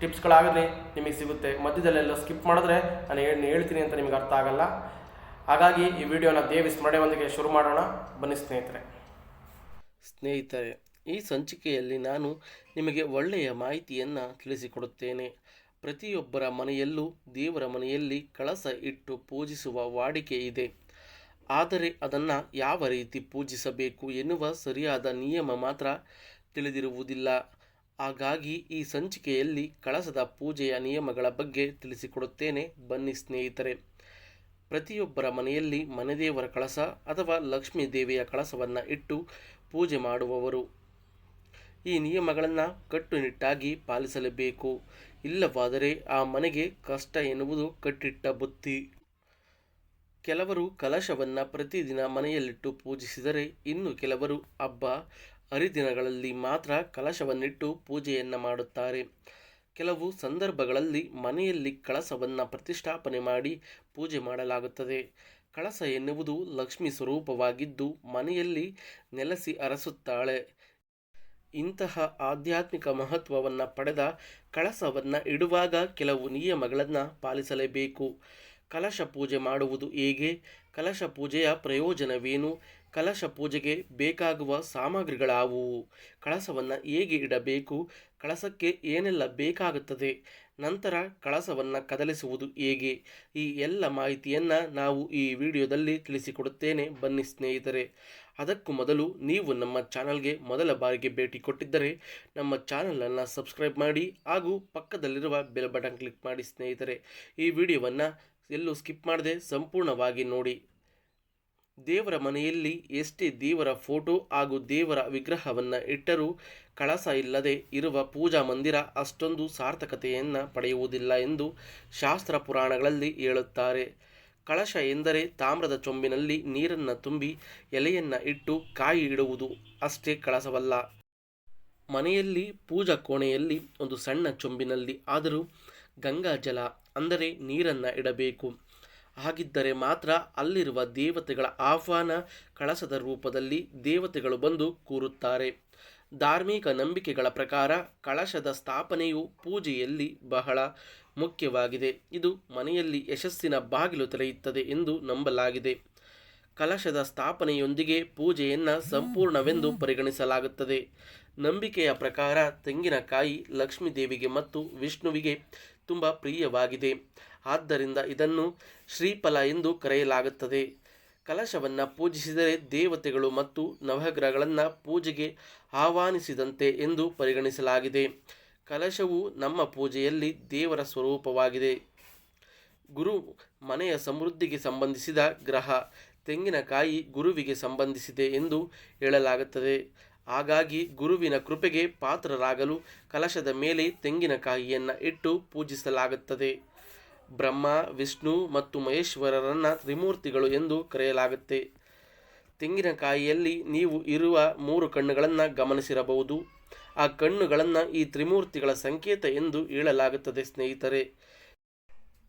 ಟಿಪ್ಸ್ಗಳಾಗಲಿ ನಿಮಗೆ ಸಿಗುತ್ತೆ. ಮಧ್ಯದಲ್ಲೆಲ್ಲ ಸ್ಕಿಪ್ ಮಾಡಿದ್ರೆ ನಾನು ಏನು ಹೇಳ್ತೀನಿ ಅಂತ ನಿಮಗೆ ಅರ್ಥ ಆಗಲ್ಲ. ಹಾಗಾಗಿ ಈ ವಿಡಿಯೋನ ದೇವಿ ಸ್ಮರಣೆಯೊಂದಿಗೆ ಶುರು ಮಾಡೋಣ. ಬನ್ನಿ ಸ್ನೇಹಿತರೆ. ಸ್ನೇಹಿತರೆ, ಈ ಸಂಚಿಕೆಯಲ್ಲಿ ನಾನು ನಿಮಗೆ ಒಳ್ಳೆಯ ಮಾಹಿತಿಯನ್ನು ತಿಳಿಸಿಕೊಡುತ್ತೇನೆ. ಪ್ರತಿಯೊಬ್ಬರ ಮನೆಯಲ್ಲೂ ದೇವರ ಮನೆಯಲ್ಲಿ ಕಳಸ ಇಟ್ಟು ಪೂಜಿಸುವ ವಾಡಿಕೆ ಇದೆ. ಆದರೆ ಅದನ್ನು ಯಾವ ರೀತಿ ಪೂಜಿಸಬೇಕು ಎನ್ನುವ ಸರಿಯಾದ ನಿಯಮ ಮಾತ್ರ ತಿಳಿದಿರುವುದಿಲ್ಲ. ಹಾಗಾಗಿ ಈ ಸಂಚಿಕೆಯಲ್ಲಿ ಕಳಸದ ಪೂಜೆಯ ನಿಯಮಗಳ ಬಗ್ಗೆ ತಿಳಿಸಿಕೊಡುತ್ತೇನೆ. ಬನ್ನಿ ಸ್ನೇಹಿತರೆ. ಪ್ರತಿಯೊಬ್ಬರ ಮನೆಯಲ್ಲಿ ಮನೆದೇವರ ಕಳಸ ಅಥವಾ ಲಕ್ಷ್ಮೀ ದೇವಿಯ ಕಳಸವನ್ನು ಇಟ್ಟು ಪೂಜೆ ಮಾಡುವವರು. ಈ ನಿಯಮಗಳನ್ನು ಕಟ್ಟುನಿಟ್ಟಾಗಿ ಪಾಲಿಸಲೇಬೇಕು. ಇಲ್ಲವಾದರೆ ಆ ಮನೆಗೆ ಕಷ್ಟ ಎನ್ನುವುದು ಕಟ್ಟಿಟ್ಟ ಬುತ್ತಿ. ಕೆಲವರು ಕಲಶವನ್ನು ಪ್ರತಿದಿನ ಮನೆಯಲ್ಲಿಟ್ಟು ಪೂಜಿಸಿದರೆ ಇನ್ನು ಕೆಲವರು ಹಬ್ಬ ಹರಿದಿನಗಳಲ್ಲಿ ಮಾತ್ರ ಕಲಶವನ್ನಿಟ್ಟು ಪೂಜೆಯನ್ನು ಮಾಡುತ್ತಾರೆ. ಕೆಲವು ಸಂದರ್ಭಗಳಲ್ಲಿ ಮನೆಯಲ್ಲಿ ಕಳಸವನ್ನು ಪ್ರತಿಷ್ಠಾಪನೆ ಮಾಡಿ ಪೂಜೆ ಮಾಡಲಾಗುತ್ತದೆ. ಕಳಸ ಎನ್ನುವುದು ಲಕ್ಷ್ಮಿ ಸ್ವರೂಪವಾಗಿದ್ದು ಮನೆಯಲ್ಲಿ ನೆಲೆಸಿ ಅರಸುತ್ತಾಳೆ. ಇಂತಹ ಆಧ್ಯಾತ್ಮಿಕ ಮಹತ್ವವನ್ನು ಪಡೆದ ಕಳಸವನ್ನು ಇಡುವಾಗ ಕೆಲವು ನಿಯಮಗಳನ್ನು ಪಾಲಿಸಲೇಬೇಕು. ಕಲಶ ಪೂಜೆ ಮಾಡುವುದು ಹೇಗೆ? ಕಲಶ ಪೂಜೆಯ ಪ್ರಯೋಜನವೇನು? ಕಲಶ ಪೂಜೆಗೆ ಬೇಕಾಗುವ ಸಾಮಗ್ರಿಗಳಾವುವು ಕಳಸವನ್ನು ಹೇಗೆ ಇಡಬೇಕು? ಕಳಸಕ್ಕೆ ಏನೆಲ್ಲ ಬೇಕಾಗುತ್ತದೆ? ನಂತರ ಕಳಸವನ್ನು ಕದಲಿಸುವುದು ಹೇಗೆ? ಈ ಎಲ್ಲ ಮಾಹಿತಿಯನ್ನು ನಾವು ಈ ವಿಡಿಯೋದಲ್ಲಿ ತಿಳಿಸಿಕೊಡುತ್ತೇನೆ. ಬನ್ನಿ ಸ್ನೇಹಿತರೆ. ಅದಕ್ಕೂ ಮೊದಲು ನೀವು ನಮ್ಮ ಚಾನಲ್ಗೆ ಮೊದಲ ಬಾರಿಗೆ ಭೇಟಿ ಕೊಟ್ಟಿದ್ದರೆ ನಮ್ಮ ಚಾನಲನ್ನು ಸಬ್ಸ್ಕ್ರೈಬ್ ಮಾಡಿ ಹಾಗೂ ಪಕ್ಕದಲ್ಲಿರುವ ಬೆಲ್ ಬಟನ್ ಕ್ಲಿಕ್ ಮಾಡಿ ಸ್ನೇಹಿತರೆ. ಈ ವಿಡಿಯೋವನ್ನು ಎಲ್ಲೂ ಸ್ಕಿಪ್ ಮಾಡದೆ ಸಂಪೂರ್ಣವಾಗಿ ನೋಡಿ. ದೇವರ ಮನೆಯಲ್ಲಿ ಎಷ್ಟೇ ದೇವರ ಫೋಟೋ ಹಾಗೂ ದೇವರ ವಿಗ್ರಹವನ್ನು ಇಟ್ಟರೂ ಕಳಸ ಇಲ್ಲದೆ ಇರುವ ಪೂಜಾ ಮಂದಿರ ಅಷ್ಟೊಂದು ಸಾರ್ಥಕತೆಯನ್ನು ಪಡೆಯುವುದಿಲ್ಲ ಎಂದು ಶಾಸ್ತ್ರ ಪುರಾಣಗಳಲ್ಲಿ ಹೇಳುತ್ತಾರೆ. ಕಳಶ ಎಂದರೆ ತಾಮ್ರದ ಚೊಂಬಿನಲ್ಲಿ ನೀರನ್ನು ತುಂಬಿ ಎಲೆಯನ್ನು ಇಟ್ಟು ಕಾಯಿ ಇಡುವುದು ಅಷ್ಟೇ ಕಳಸವಲ್ಲ. ಮನೆಯಲ್ಲಿ ಪೂಜಾ ಕೋಣೆಯಲ್ಲಿ ಒಂದು ಸಣ್ಣ ಚೊಂಬಿನಲ್ಲಿ ಆದರೂ ಗಂಗಾ ಜಲ ಅಂದರೆ ನೀರನ್ನು ಇಡಬೇಕು. ಹಾಗಿದ್ದರೆ ಮಾತ್ರ ಅಲ್ಲಿರುವ ದೇವತೆಗಳ ಆಹ್ವಾನ ಕಳಸದ ರೂಪದಲ್ಲಿ ದೇವತೆಗಳು ಬಂದು ಕೂರುತ್ತಾರೆ. ಧಾರ್ಮಿಕ ನಂಬಿಕೆಗಳ ಪ್ರಕಾರ ಕಳಶದ ಸ್ಥಾಪನೆಯು ಪೂಜೆಯಲ್ಲಿ ಬಹಳ ಮುಖ್ಯವಾಗಿದೆ. ಇದು ಮನೆಯಲ್ಲಿ ಯಶಸ್ಸಿನ ಬಾಗಿಲು ತೆರೆಯುತ್ತದೆ ಎಂದು ನಂಬಲಾಗಿದೆ. ಕಲಶದ ಸ್ಥಾಪನೆಯೊಂದಿಗೆ ಪೂಜೆಯನ್ನು ಸಂಪೂರ್ಣವೆಂದು ಪರಿಗಣಿಸಲಾಗುತ್ತದೆ. ನಂಬಿಕೆಯ ಪ್ರಕಾರ ತೆಂಗಿನಕಾಯಿ ಲಕ್ಷ್ಮೀದೇವಿಗೆ ಮತ್ತು ವಿಷ್ಣುವಿಗೆ ತುಂಬ ಪ್ರಿಯವಾಗಿದೆ. ಆದ್ದರಿಂದ ಇದನ್ನು ಶ್ರೀಫಲ ಎಂದು ಕರೆಯಲಾಗುತ್ತದೆ. ಕಲಶವನ್ನು ಪೂಜಿಸಿದರೆ ದೇವತೆಗಳು ಮತ್ತು ನವಗ್ರಹಗಳನ್ನು ಪೂಜೆಗೆ ಆಹ್ವಾನಿಸಿದಂತೆ ಎಂದು ಪರಿಗಣಿಸಲಾಗಿದೆ. ಕಲಶವು ನಮ್ಮ ಪೂಜೆಯಲ್ಲಿ ದೇವರ ಸ್ವರೂಪವಾಗಿದೆ. ಗುರು ಮನೆಯ ಸಮೃದ್ಧಿಗೆ ಸಂಬಂಧಿಸಿದ ಗ್ರಹ, ತೆಂಗಿನಕಾಯಿ ಗುರುವಿಗೆ ಸಂಬಂಧಿಸಿದೆ ಎಂದು ಹೇಳಲಾಗುತ್ತದೆ. ಹಾಗಾಗಿ ಗುರುವಿನ ಕೃಪೆಗೆ ಪಾತ್ರರಾಗಲು ಕಲಶದ ಮೇಲೆ ತೆಂಗಿನಕಾಯಿಯನ್ನು ಇಟ್ಟು ಪೂಜಿಸಲಾಗುತ್ತದೆ. ಬ್ರಹ್ಮ, ವಿಷ್ಣು ಮತ್ತು ಮಹೇಶ್ವರರನ್ನು ತ್ರಿಮೂರ್ತಿಗಳು ಎಂದು ಕರೆಯಲಾಗುತ್ತೆ. ತೆಂಗಿನಕಾಯಿಯಲ್ಲಿ ನೀವು ಇರುವ ಮೂರು ಕಣ್ಣುಗಳನ್ನು ಗಮನಿಸಿರಬಹುದು. ಆ ಕಣ್ಣುಗಳನ್ನು ಈ ತ್ರಿಮೂರ್ತಿಗಳ ಸಂಕೇತ ಎಂದು ಹೇಳಲಾಗುತ್ತದೆ, ಸ್ನೇಹಿತರೆ.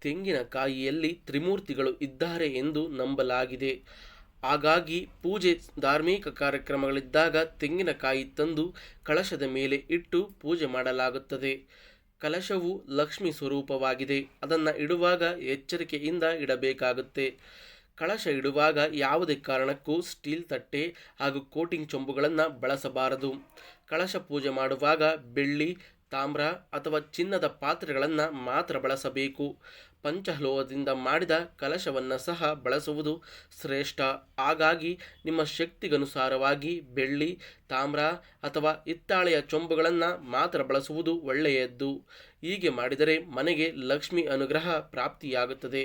ತೆಂಗಿನಕಾಯಿಯಲ್ಲಿ ತ್ರಿಮೂರ್ತಿಗಳು ಇದ್ದಾರೆ ಎಂದು ನಂಬಲಾಗಿದೆ. ಹಾಗಾಗಿ ಪೂಜೆ, ಧಾರ್ಮಿಕ ಕಾರ್ಯಕ್ರಮಗಳಿದ್ದಾಗ ತೆಂಗಿನಕಾಯಿ ತಂದು ಕಳಶದ ಮೇಲೆ ಇಟ್ಟು ಪೂಜೆ ಮಾಡಲಾಗುತ್ತದೆ. ಕಲಶವು ಲಕ್ಷ್ಮಿ ಸ್ವರೂಪವಾಗಿದೆ. ಅದನ್ನು ಇಡುವಾಗ ಎಚ್ಚರಿಕೆಯಿಂದ ಇಡಬೇಕಾಗುತ್ತೆ. ಕಳಶ ಇಡುವಾಗ ಯಾವುದೇ ಕಾರಣಕ್ಕೂ ಸ್ಟೀಲ್ ತಟ್ಟೆ ಹಾಗೂ ಕೋಟಿಂಗ್ ಚೊಂಬುಗಳನ್ನು ಬಳಸಬಾರದು. ಕಳಶ ಪೂಜೆ ಮಾಡುವಾಗ ಬೆಳ್ಳಿ ತಾಮ್ರ ಅಥವಾ ಚಿನ್ನದ ಪಾತ್ರೆಗಳನ್ನು ಮಾತ್ರ ಬಳಸಬೇಕು. ಪಂಚಲೋಹದಿಂದ ಮಾಡಿದ ಕಲಶವನ್ನು ಸಹ ಬಳಸುವುದು ಶ್ರೇಷ್ಠ. ಹಾಗಾಗಿ ನಿಮ್ಮ ಶಕ್ತಿಗನುಸಾರವಾಗಿ ಬೆಳ್ಳಿ, ತಾಮ್ರ ಅಥವಾ ಹಿತ್ತಾಳೆಯ ಚೊಂಬುಗಳನ್ನು ಮಾತ್ರ ಬಳಸುವುದು ಒಳ್ಳೆಯದ್ದು. ಹೀಗೆ ಮಾಡಿದರೆ ಮನೆಗೆ ಲಕ್ಷ್ಮಿ ಅನುಗ್ರಹ ಪ್ರಾಪ್ತಿಯಾಗುತ್ತದೆ.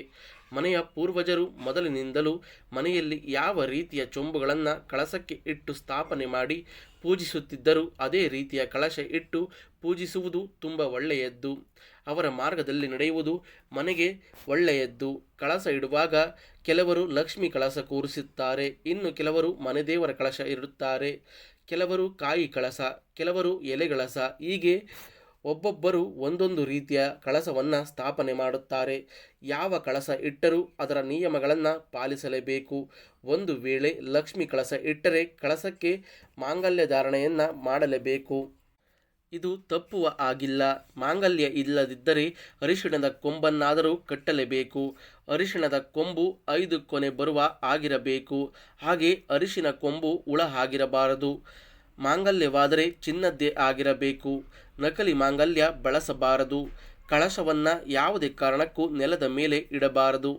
ಮನೆಯ ಪೂರ್ವಜರು ಮೊದಲಿನಿಂದಲೂ ಮನೆಯಲ್ಲಿ ಯಾವ ರೀತಿಯ ಚೊಂಬುಗಳನ್ನು ಕಳಸಕ್ಕೆ ಇಟ್ಟು ಸ್ಥಾಪನೆ ಮಾಡಿ ಪೂಜಿಸುತ್ತಿದ್ದರೂ ಅದೇ ರೀತಿಯ ಕಳಶ ಇಟ್ಟು ಪೂಜಿಸುವುದು ತುಂಬ ಒಳ್ಳೆಯದ್ದು. ಅವರ ಮಾರ್ಗದಲ್ಲಿ ನಡೆಯುವುದು ಮನೆಗೆ ಒಳ್ಳೆಯದ್ದು. ಕಳಸ ಇಡುವಾಗ ಕೆಲವರು ಲಕ್ಷ್ಮಿ ಕಳಸ ಕೂರಿಸುತ್ತಾರೆ. ಇನ್ನು ಕೆಲವರು ಮನೆದೇವರ ಕಳಶ ಇಡುತ್ತಾರೆ. ಕೆಲವರು ಕಾಯಿ ಕಳಸ, ಕೆಲವರು ಎಲೆ ಕಳಸ, ಹೀಗೆ ಒಬ್ಬೊಬ್ಬರು ಒಂದೊಂದು ರೀತಿಯ ಕಳಸವನ್ನು ಸ್ಥಾಪನೆ ಮಾಡುತ್ತಾರೆ. ಯಾವ ಕಳಸ ಇಟ್ಟರೂ ಅದರ ನಿಯಮಗಳನ್ನು ಪಾಲಿಸಲೇಬೇಕು. ಒಂದು ವೇಳೆ ಲಕ್ಷ್ಮಿ ಕಳಸ ಇಟ್ಟರೆ ಕಳಸಕ್ಕೆ ಮಾಂಗಲ್ಯ ಧಾರಣೆಯನ್ನು ಮಾಡಲೇಬೇಕು. ಇದು ತಪ್ಪುವ ಆಗಿಲ್ಲ. ಮಾಂಗಲ್ಯ ಇಲ್ಲದಿದ್ದರೆ ಅರಿಶಿಣದ ಕೊಂಬನ್ನಾದರೂ ಕಟ್ಟಲೇಬೇಕು. ಅರಿಶಿಣದ ಕೊಂಬು ಐದು ಕೊನೆ ಬರುವ ಆಗಿರಬೇಕು. ಹಾಗೆ ಅರಿಶಿನ ಕೊಂಬು ಉಳ ಆಗಿರಬಾರದು. ಮಾಂಗಲ್ಯವಾದರೆ ಚಿನ್ನದ್ದೇ ಆಗಿರಬೇಕು. ನಕಲಿ ಮಾಂಗಲ್ಯ ಬಳಸಬಾರದು. ಕಳಶವನ್ನು ಯಾವುದೇ ಕಾರಣಕ್ಕೂ ನೆಲದ ಮೇಲೆ ಇಡಬಾರದು.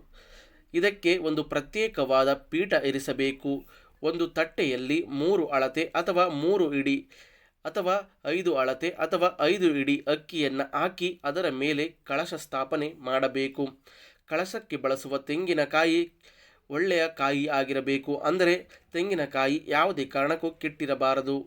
ಇದಕ್ಕೆ ಒಂದು ಪ್ರತ್ಯೇಕವಾದ ಪೀಠ ಇರಿಸಬೇಕು. ಒಂದು ತಟ್ಟೆಯಲ್ಲಿ ಮೂರು ಅಳತೆ ಅಥವಾ ಮೂರು ಇಡಿ ಅಥವಾ ಐದು ಅಳತೆ ಅಥವಾ ಐದು ಇಡಿ ಅಕ್ಕಿಯನ್ನು ಹಾಕಿ ಅದರ ಮೇಲೆ ಕಳಶ ಸ್ಥಾಪನೆ ಮಾಡಬೇಕು. ಕಳಶಕ್ಕೆ ಬಳಸುವ ತೆಂಗಿನಕಾಯಿ ಒಳ್ಳೆಯ ಕಾಯಿ ಆಗಿರಬೇಕು. ಅಂದರೆ ತೆಂಗಿನಕಾಯಿ ಯಾವುದೇ ಕಾರಣಕ್ಕೂ ಕೆಟ್ಟಿರಬಾರದು.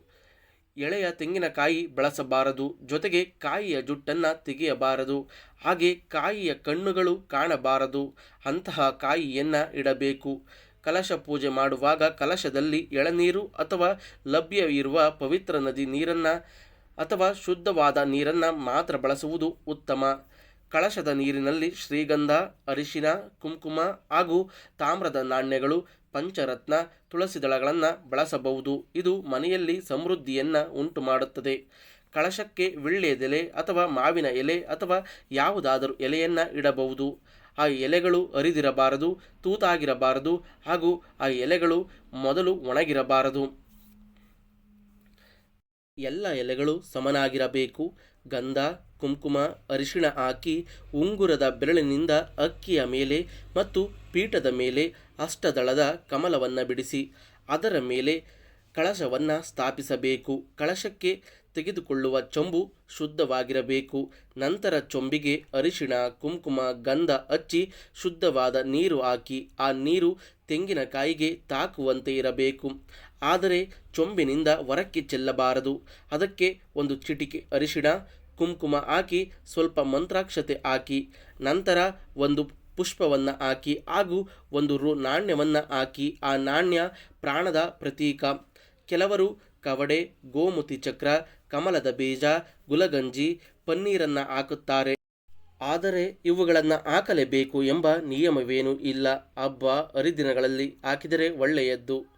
ಎಳೆಯ ತೆಂಗಿನಕಾಯಿ ಬಳಸಬಾರದು, ಜೊತೆಗೆ ಕಾಯಿಯ ಜುಟ್ಟನ್ನು ತೆಗೆಯಬಾರದು, ಹಾಗೆ ಕಾಯಿಯ ಕಣ್ಣುಗಳು ಕಾಣಬಾರದು, ಅಂತಹ ಕಾಯಿಯನ್ನು ಇಡಬೇಕು. ಕಲಶ ಪೂಜೆ ಮಾಡುವಾಗ ಕಲಶದಲ್ಲಿ ಎಳನೀರು ಅಥವಾ ಲಭ್ಯವಿರುವ ಪವಿತ್ರ ನದಿ ನೀರನ್ನು ಅಥವಾ ಶುದ್ಧವಾದ ನೀರನ್ನು ಮಾತ್ರ ಬಳಸುವುದು ಉತ್ತಮ. ಕಳಶದ ನೀರಿನಲ್ಲಿ ಶ್ರೀಗಂಧ, ಅರಿಶಿನ, ಕುಂಕುಮ ಹಾಗೂ ತಾಮ್ರದ ನಾಣ್ಯಗಳು, ಪಂಚರತ್ನ, ತುಳಸಿ ದಳಗಳನ್ನು ಬಳಸಬಹುದು. ಇದು ಮನೆಯಲ್ಲಿ ಸಮೃದ್ಧಿಯನ್ನು ಉಂಟು ಮಾಡುತ್ತದೆ ಕಳಶಕ್ಕೆ ವಿಳ್ಳೆದೆಲೆ ಅಥವಾ ಮಾವಿನ ಎಲೆ ಅಥವಾ ಯಾವುದಾದರೂ ಎಲೆಯನ್ನು ಇಡಬಹುದು. ಆ ಎಲೆಗಳು ಅರಿದಿರಬಾರದು ತೂತಾಗಿರಬಾರದು ಹಾಗೂ ಆ ಎಲೆಗಳು ಮೊದಲು ಒಣಗಿರಬಾರದು. ಎಲ್ಲ ಎಲೆಗಳು ಸಮನಾಗಿರಬೇಕು. ಗಂಧ, ಕುಂಕುಮ, ಅರಿಶಿಣ ಹಾಕಿ ಉಂಗುರದ ಬೆರಳಿನಿಂದ ಅಕ್ಕಿಯ ಮೇಲೆ ಮತ್ತು ಪೀಠದ ಮೇಲೆ ಅಷ್ಟದಳದ ಕಮಲವನ್ನು ಬಿಡಿಸಿ, ಅದರ ಮೇಲೆ ಕಳಶವನ್ನು ಸ್ಥಾಪಿಸಬೇಕು. ಕಳಶಕ್ಕೆ ತೆಗೆದುಕೊಳ್ಳುವ ಚೊಂಬು ಶುದ್ಧವಾಗಿರಬೇಕು. ನಂತರ ಚೊಂಬಿಗೆ ಅರಿಶಿಣ, ಕುಂಕುಮ, ಗಂಧ ಹಚ್ಚಿ ಶುದ್ಧವಾದ ನೀರು ಹಾಕಿ, ಆ ನೀರು ತೆಂಗಿನಕಾಯಿಗೆ ತಾಕುವಂತೆ ಇರಬೇಕು. ಆದರೆ ಚೊಂಬಿನಿಂದ ಹೊರಕ್ಕೆ ಚೆಲ್ಲಬಾರದು. ಅದಕ್ಕೆ ಒಂದು ಚಿಟಿಕೆ ಅರಿಶಿಣ, ಕುಂಕುಮ ಹಾಕಿ, ಸ್ವಲ್ಪ ಮಂತ್ರಾಕ್ಷತೆ ಹಾಕಿ, ನಂತರ ಒಂದು ಪುಷ್ಪವನ್ನು ಹಾಕಿ ಹಾಗೂ ಒಂದು ರು ನಾಣ್ಯವನ್ನು ಹಾಕಿ, ಆ ನಾಣ್ಯ ಪ್ರಾಣದ ಪ್ರತೀಕ. ಕೆಲವರು ಕವಡೆ, ಗೋಮುತಿ ಚಕ್ರ, ಕಮಲದ ಬೀಜ, ಗುಲಗಂಜಿ, ಪನ್ನೀರನ್ನು ಹಾಕುತ್ತಾರೆ. ಆದರೆ ಇವುಗಳನ್ನು ಹಾಕಲೇಬೇಕು ಎಂಬ ನಿಯಮವೇನೂ ಇಲ್ಲ. ಹಬ್ಬ ಹರಿದಿನಗಳಲ್ಲಿ ಹಾಕಿದರೆ ಒಳ್ಳೆಯದ್ದು.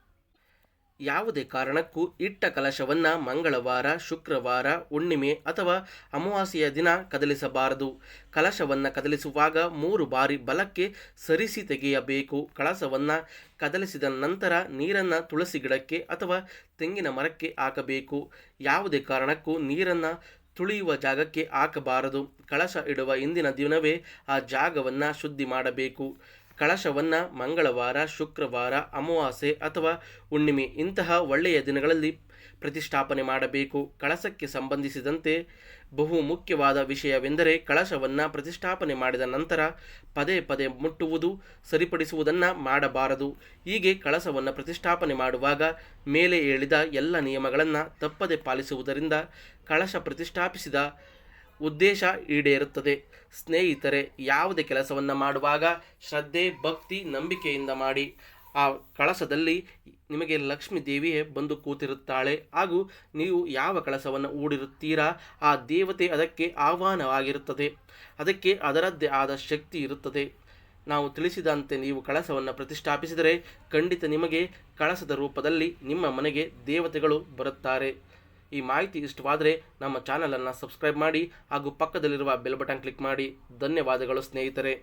ಯಾವುದೇ ಕಾರಣಕ್ಕೂ ಇಟ್ಟ ಕಲಶವನ್ನು ಮಂಗಳವಾರ, ಶುಕ್ರವಾರ, ಹುಣ್ಣಿಮೆ ಅಥವಾ ಅಮಾವಾಸ್ಯೆಯ ದಿನ ಕದಲಿಸಬಾರದು. ಕಲಶವನ್ನು ಕದಲಿಸುವಾಗ ಮೂರು ಬಾರಿ ಬಲಕ್ಕೆ ಸರಿಸಿ ತೆಗೆಯಬೇಕು. ಕಳಸವನ್ನು ಕದಲಿಸಿದ ನಂತರ ನೀರನ್ನು ತುಳಸಿ ಗಿಡಕ್ಕೆ ಅಥವಾ ತೆಂಗಿನ ಮರಕ್ಕೆ ಹಾಕಬೇಕು. ಯಾವುದೇ ಕಾರಣಕ್ಕೂ ನೀರನ್ನು ತುಳಿಯುವ ಜಾಗಕ್ಕೆ ಹಾಕಬಾರದು. ಕಳಶ ಇಡುವ ಇಂದಿನ ದಿನವೇ ಆ ಜಾಗವನ್ನು ಶುದ್ಧಿ ಮಾಡಬೇಕು. ಕಳಶವನ್ನು ಮಂಗಳವಾರ, ಶುಕ್ರವಾರ, ಅಮಾವಾಸ್ಯೆ ಅಥವಾ ಹುಣ್ಣಿಮೆ ಇಂತಹ ಒಳ್ಳೆಯ ದಿನಗಳಲ್ಲಿ ಪ್ರತಿಷ್ಠಾಪನೆ ಮಾಡಬೇಕು. ಕಳಸಕ್ಕೆ ಸಂಬಂಧಿಸಿದಂತೆ ಬಹು ಮುಖ್ಯವಾದ ವಿಷಯವೆಂದರೆ ಕಳಶವನ್ನು ಪ್ರತಿಷ್ಠಾಪನೆ ಮಾಡಿದ ನಂತರ ಪದೇ ಪದೇ ಮುಟ್ಟುವುದು, ಸರಿಪಡಿಸುವುದನ್ನು ಮಾಡಬಾರದು. ಹೀಗೆ ಕಳಶವನ್ನು ಪ್ರತಿಷ್ಠಾಪನೆ ಮಾಡುವಾಗ ಮೇಲೆ ಹೇಳಿದ ಎಲ್ಲ ನಿಯಮಗಳನ್ನು ತಪ್ಪದೆ ಪಾಲಿಸುವುದರಿಂದ ಕಳಶ ಪ್ರತಿಷ್ಠಾಪಿಸಿದ ಉದ್ದೇಶ ಈಡೇರುತ್ತದೆ. ಸ್ನೇಹಿತರೆ, ಯಾವುದೇ ಕೆಲಸವನ್ನು ಮಾಡುವಾಗ ಶ್ರದ್ಧೆ, ಭಕ್ತಿ, ನಂಬಿಕೆಯಿಂದ ಮಾಡಿ. ಆ ಕಳಸದಲ್ಲಿ ನಿಮಗೆ ಲಕ್ಷ್ಮೀ ದೇವಿಯೇ ಬಂದು ಕೂತಿರುತ್ತಾಳೆ. ಹಾಗೂ ನೀವು ಯಾವ ಕಳಸವನ್ನು ಊಡಿರುತ್ತೀರಾ ಆ ದೇವತೆ ಅದಕ್ಕೆ ಆಹ್ವಾನವಾಗಿರುತ್ತದೆ. ಅದಕ್ಕೆ ಅದರದ್ದೇ ಆದ ಶಕ್ತಿ ಇರುತ್ತದೆ. ನಾವು ತಿಳಿಸಿದಂತೆ ನೀವು ಕಳಸವನ್ನು ಪ್ರತಿಷ್ಠಾಪಿಸಿದರೆ ಖಂಡಿತ ನಿಮಗೆ ಕಳಸದ ರೂಪದಲ್ಲಿ ನಿಮ್ಮ ಮನೆಗೆ ದೇವತೆಗಳು ಬರುತ್ತಾರೆ. ಈ ಮಾಹಿತಿ ಇಷ್ಟವಾದರೆ ನಮ್ಮ ಚಾನಲನ್ನು ಸಬ್ಸ್ಕ್ರೈಬ್ ಮಾಡಿ ಹಾಗೂ ಪಕ್ಕದಲ್ಲಿರುವ ಬೆಲ್ ಬಟನ್ ಕ್ಲಿಕ್ ಮಾಡಿ. ಧನ್ಯವಾದಗಳು ಸ್ನೇಹಿತರೆ.